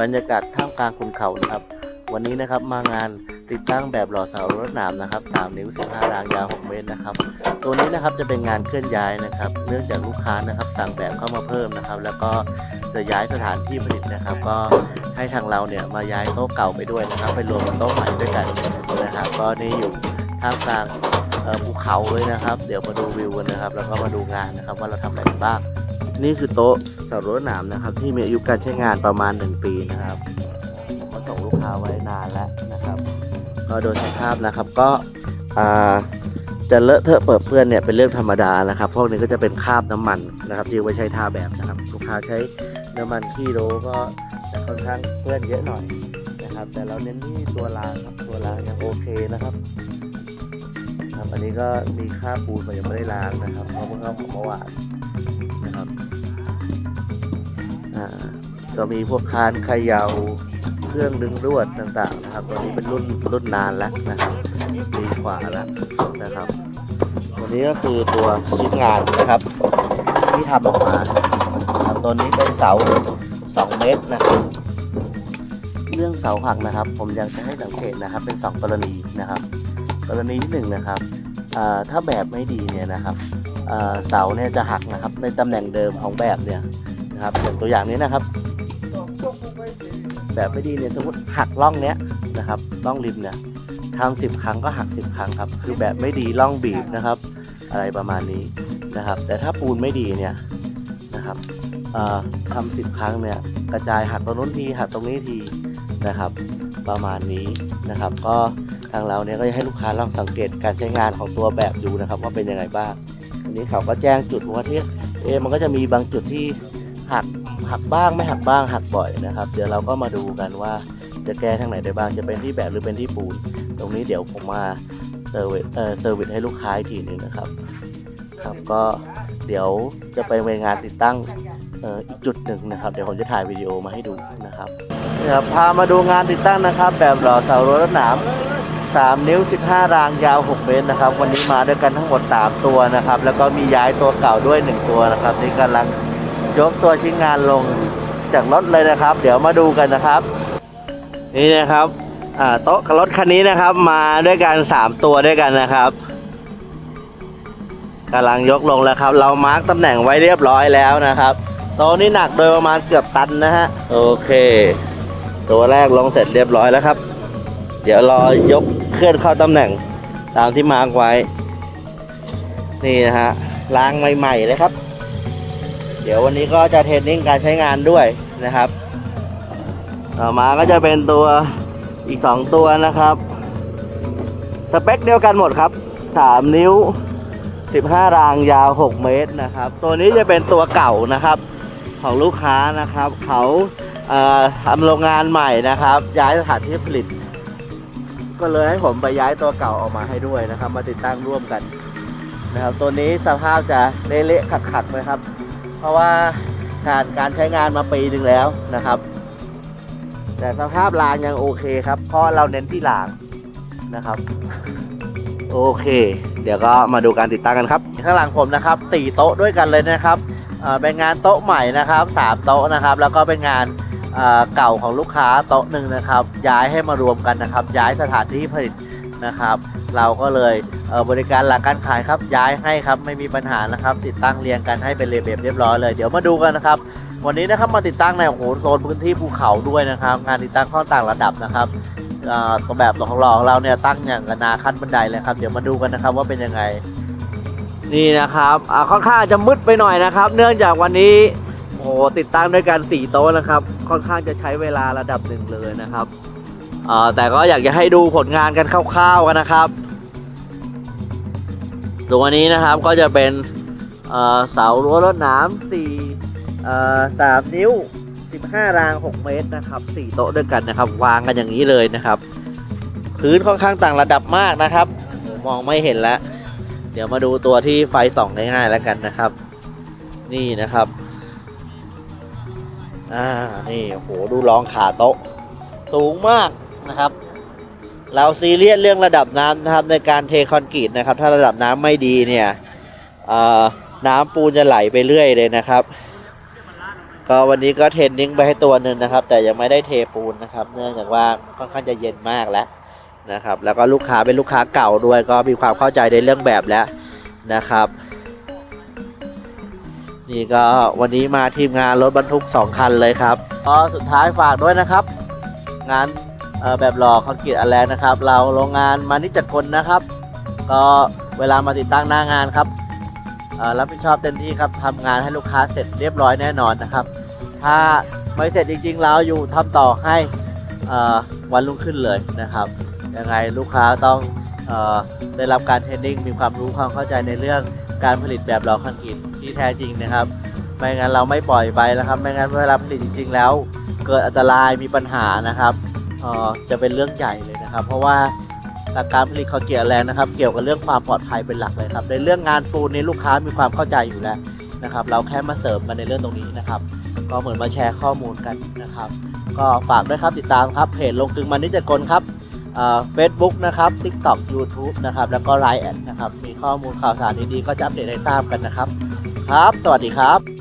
บรรยากาศท่ามกลางคุณเขานะครับ วันนี้นะครับมางานติดตั้งแบบหล่อเสารถหนามนะครับ3นิ้ว15รางยาว 6 เมตรนะครับ ตัวนี้นะครับจะเป็นงานเคลื่อนย้ายนะครับ เนื่องจากลูกค้านะครับสั่งแบบเข้ามาเพิ่มนะครับ แล้วก็จะย้ายสถานที่ผลิตนะครับ ก็ให้ทางเราเนี่ยมาย้ายโต๊ะเก่าไปด้วยนะครับ ไปรวมกับโต๊ะใหม่ด้วยกันนะครับ ก็นี่อยู่ท่ามกลางภูเขาเลยนะครับ เดี๋ยวมาดูวิวกันนะครับ แล้วก็มาดูงานนะครับ ว่าเราทำอะไรกันบ้าง นี่คือโต๊ะเสารถหนามนะครับ ที่มีอายุการใช้งานประมาณ 1 ปีนะครับผมก็ส่งลูกค้าไว้นานแล้วนะครับ ก็โดยสภาพนะครับก็จะเลอะเทอะเปิดเปื้อนเนี่ยเป็นเรื่องธรรมดานะครับ พวกนี้ก็จะเป็นคราบน้ำมันนะครับที่เอาไว้ใช้ทาแบบนะครับลูกค้าใช้น้ำมันที่โลก็จะค่อนข้างเปื้อนเยอะหน่อยนะครับ แต่เราเน้นที่ตัวรางครับตัวรางยังโอเคนะครับครับอันนี้ก็มีคราบปูนมันยังไม่ได้ล้างนะครับเพราะเพิ่งเข้าของเมื่อวาน ก็มีพวกคานเขยา่าเครื่องดึงรวดต่างๆนะครับตัวนี้เป็นรุ่นรุ่นนานแล้วนะครับปีกว่าแล้วนะครับตัวนี้ก็คือตัวชิ้นงานนะครับ ที่ทำออกมาครับตัวนี้เป็นเสา 2 เมตรนะครับเรื่องเสาหักนะครับ ผมอยากจะให้สังเกตนะครับ เป็น 2 กรณีนะครับ กรณีที่หนึ่งนะครับถ้าแบบไม่ดีเนี่ยนะครับเสาเนี่ยจะหักนะครับในตำแหน่งเดิมของแบบเนี่ย นะครับอย่างตัวอย่างนี้นะครับ แบบไม่ดีเนี่ยสมมติหักร่องเนี้ยนะครับร่องริมเนี่ยทำสิบครั้งก็หักสิบครั้งครับ คือแบบไม่ดีร่องบีบนะครับ อะไรประมาณนี้นะครับ แต่ถ้าปูนไม่ดีเนี่ยนะครับทำสิบครั้งเนี่ยกระจายหักตรงนู้นทีหักตรงนี้ทีนะครับ ประมาณนี้นะครับ ก็ทางเราเนี่ยก็จะให้ลูกค้าลองสังเกตการใช้งานของตัวแบบดูนะครับ ว่าเป็นยังไงบ้างอันนี้เขาก็แจ้งจุดว่าที่เอมันก็จะมีบางจุดที่ หักหักบ้างไม่หักบ้างหักบ่อยนะครับ เดี๋ยวเราก็มาดูกันว่าจะแก้ทางไหนได้บ้างจะเป็นที่แบบหรือเป็นที่ปูน ตรงนี้เดี๋ยวผมมาเซอร์วิสเอ่อเซอร์วิสให้ลูกค้าอีกทีหนึ่งนะครับ ครับก็เดี๋ยวจะไปงานติดตั้งเอ่ออีกจุดหนึ่งนะครับ เดี๋ยวผมจะถ่ายวิดีโอมาให้ดูนะครับนี่ครับพามาดูงานติดตั้งนะครับ แบบหล่อเสารถหนาม3 นิ้ว 15 รางยาว 6 เมตรนะครับ วันนี้มาด้วยกันทั้งหมด 3 ตัวนะครับ แล้วก็มีย้ายตัวเก่าด้วย 1 ตัวนะครับ ที่กำลัง ยกตัวชิ้นงานลงจากรถเลยนะครับ เดี๋ยวมาดูกันนะครับ นี่นะครับอ่าโต๊ะรถคันนี้นะครับ มาด้วยกันสามตัวด้วยกันนะครับกำลังยกลงแล้วครับ เรามาร์กตำแหน่งไว้เรียบร้อยแล้วนะครับโต๊ะนี้หนักโดยประมาณเกือบตันนะฮะโอเค ตัวแรกลงเสร็จเรียบร้อยแล้วครับ เดี๋ยวรอยกเคลื่อนเข้าตำแหน่งตามที่มาร์กไว้ นี่นะฮะล้างใหม่ๆเลยครับ เดี๋ยววันนี้ก็จะเทรนนิ่งการใช้งานด้วยนะครับต่อมาก็จะเป็นตัวอีก 2 ตัวนะครับ สเปคเดียวกันหมดครับ 3 นิ้ว 15 รางยาว 6 เมตรนะครับ ตัวนี้จะเป็นตัวเก่านะครับของลูกค้านะครับ เขาเทำโรงงานใหม่นะครับ ย้ายสถานที่ผลิต ก็เลยให้ผมไปย้ายตัวเก่าออกมาให้ด้วยนะครับ มาติดตั้งร่วมกันนะครับ ตัวนี้สภาพจะเละๆขัดๆนะครับ เพราะว่าผ่านการใช้งานมาปีหนึ่งแล้วนะครับ แต่สภาพรางยังโอเคครับ เพราะเราเน้นที่รางนะครับ โอเค เดี๋ยวก็มาดูการติดตั้งกันครับ ข้างหลังผมนะครับสี่โต๊ะด้วยกันเลยนะครับเป็นงานโต๊ะใหม่นะครับสามโต๊ะนะครับ แล้วก็เป็นงานเก่าของลูกค้าโต๊ะหนึ่งนะครับ ย้ายให้มารวมกันนะครับ ย้ายสถานที่ผลิต นะครับ เราก็เลยเบริการหลังการขายครับย้ายให้ครับไม่มีปัญหานะครับ ติดตั้งเรียงกันให้เป็นระเบียบเรียบร้อยเลยเดี๋ยวมาดูกันนะครับวันนี้นะครับมาติดตั้งในโอ้โหโซนพื้นที่ภูเขาด้วยนะครับ งานติดตั้งข้อต่างระดับนะครับตัวแบบของเราของเราเนี่ยตั้งอย่างกนาขั้นบันไดเลยครับ เดี๋ยวมาดูกันนะครับว่าเป็นยังไงนี่นะครับค่อนข้างจะมืดไปหน่อยนะครับ เนื่องจากวันนี้โอ้โหติดตั้งด้วยกันสี่โต๊ะนะครับ ค่อนข้างจะใช้เวลาระดับหนึ่งเลยนะครับ แต่ก็อยากจะให้ดูผลงานกันคร่าวๆกันนะครับตัวนี้นะครับก็จะเป็นเสารั้วรถน้ำสี่สามนิ้ว 15 ราง 6 เมตรนะครับ 4 โต๊ะด้วยกันนะครับ วางกันอย่างนี้เลยนะครับ พื้นค่อนข้างต่างระดับมากนะครับ มองไม่เห็นแล้วเดี๋ยวมาดูตัวที่ไฟส่องง่ายๆแล้วกันนะครับ นี่นะครับอ่านี่โอ้โหดูรองขาโต๊ะ สูงมาก นะครับ เราซีเรียสเรื่องระดับน้ำนะครับในการเทคอนกรีตนะครับ ถ้าระดับน้ำไม่ดีเนี่ยน้ำปูนจะไหลไปเรื่อยเลยนะครับ ก็วันนี้ก็เทนนิ่งไปให้ตัวหนึ่งนะครับ แต่ยังไม่ได้เทปูนนะครับ เนื่องจากว่าค่อนข้างจะเย็นมากแล้วนะครับ แล้วก็ลูกค้าเป็นลูกค้าเก่าด้วย ก็มีความเข้าใจในเรื่องแบบแล้วนะครับนี่ก็วันนี้มาทีมงานรถบรรทุกสองคันเลยครับก็สุดท้ายฝากด้วยนะครับ งาน แบบหล่อคอนกรีตอันแรกนะครับ เราโรงงานมานิจจกลนะครับ ก็เวลามาติดตั้งหน้างานครับรับผิดชอบเต็มที่ครับทำงานให้ลูกค้าเสร็จเรียบร้อยแน่นอนนะครับ ถ้าไม่เสร็จจริง ๆ เราอยู่ทำต่อให้เอ่อวันรุ่งขึ้นเลยนะครับยังไงลูกค้าต้องอได้รับการเทรนนิ่งมีความรู้ความเข้าใจในเรื่องการผลิตแบบหล่อคอนกรีตที่แท้จริงนะครับ ไม่งั้นเราไม่ปล่อยไปนะครับ ไม่งั้นเวลาผลิตจริง ๆ แล้ว เกิดอันตรายมีปัญหานะครับ จะเป็นเรื่องใหญ่เลยนะครับ เพราะว่าหลักการผลิตคอนกรีตแรงนะครับ เกี่ยวกับเรื่องความปลอดภัยเป็นหลักเลยครับ ในเรื่องงานปูนในลูกค้ามีความเข้าใจอยู่แล้วนะครับ เราแค่มาเสริมกันในเรื่องตรงนี้นะครับ ก็เหมือนมาแชร์ข้อมูลกันนะครับ ก็ฝากด้วยครับติดตามครับเพจลงกึงมันนิจกลครับเฟซบุ๊กนะครับ TikTok YouTube นะครับ แล้วก็ Line แอดนะครับ มีข้อมูลข่าวสารดีๆก็จะอัปเดตให้ทราบกันนะครับ ครับ สวัสดีครับ